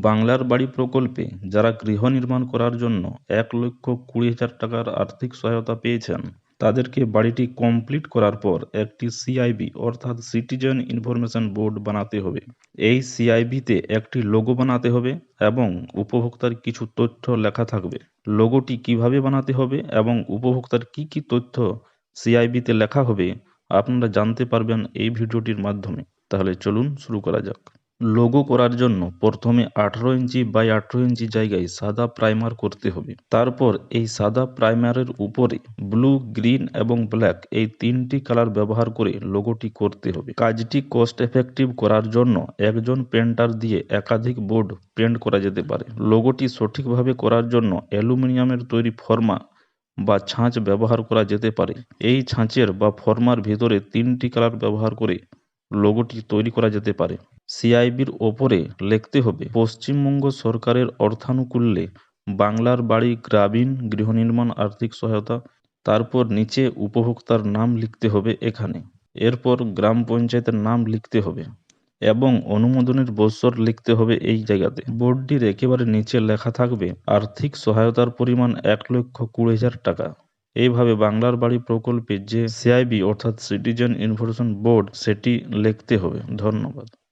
বাংলার বাড়ি প্রকল্পে যারা গৃহ নির্মাণ করার জন্য এক লক্ষ কুড়ি হাজার টাকার আর্থিক সহায়তা পেয়েছেন, তাদেরকে বাড়িটি কমপ্লিট করার পর একটি সিআইবি অর্থাৎ সিটিজেন ইনফরমেশন বোর্ড বানাতে হবে। এই সিআইবিতে একটি লোগো বানাতে হবে এবং উপভোক্তার কিছু তথ্য লেখা থাকবে। লোগোটি কীভাবে বানাতে হবে এবং উপভোক্তার কি কি তথ্য সিআইবিতে লেখা হবে, আপনারা জানতে পারবেন এই ভিডিওটির মাধ্যমে। তাহলে চলুন শুরু করা যাক। লোগো করার জন্য প্রথমে আঠেরো ইঞ্চি বাই আঠেরো ইঞ্চি জায়গায় সাদা প্রাইমার করতে হবে। তারপর এই সাদা প্রাইমারের উপরে ব্লু গ্রিন এবং ব্ল্যাক এই তিনটি কালার ব্যবহার করে লোগোটি করতে হবে। কাজটি কস্ট এফেক্টিভ করার জন্য একজন পেন্টার দিয়ে একাধিক বোর্ড পেন্ট করা যেতে পারে। লোগোটি সঠিকভাবে করার জন্য অ্যালুমিনিয়ামের তৈরি ফর্মা বা ছাঁচ ব্যবহার করা যেতে পারে। এই ছাঁচের বা ফর্মার ভিতরে তিনটি কালার ব্যবহার করে লোগোটি তৈরি করা যেতে পারে। সিআইবির ওপরে লিখতে হবে, পশ্চিমবঙ্গ সরকারের অর্থানুকূল্যে বাংলার বাড়ি গ্রামীণ গৃহ নির্মাণ আর্থিক সহায়তা, তারপর নিচে উপভোক্তার নাম লিখতে হবে এখানে। এরপর গ্রাম পঞ্চায়েতের নাম লিখতে হবে এবং অনুমোদনের বৎসর লিখতে হবে এই জায়গাতে। বোর্ডটির একেবারে নিচে লেখা থাকবে, আর্থিক সহায়তার পরিমাণ এক লক্ষ কুড়ি হাজার টাকা। এইভাবে বাংলার বাড়ি প্রকল্পে যে সিআইবি অর্থাৎ সিটিজেন ইনফরমেশন বোর্ড সেটি লিখতে হবে। ধন্যবাদ।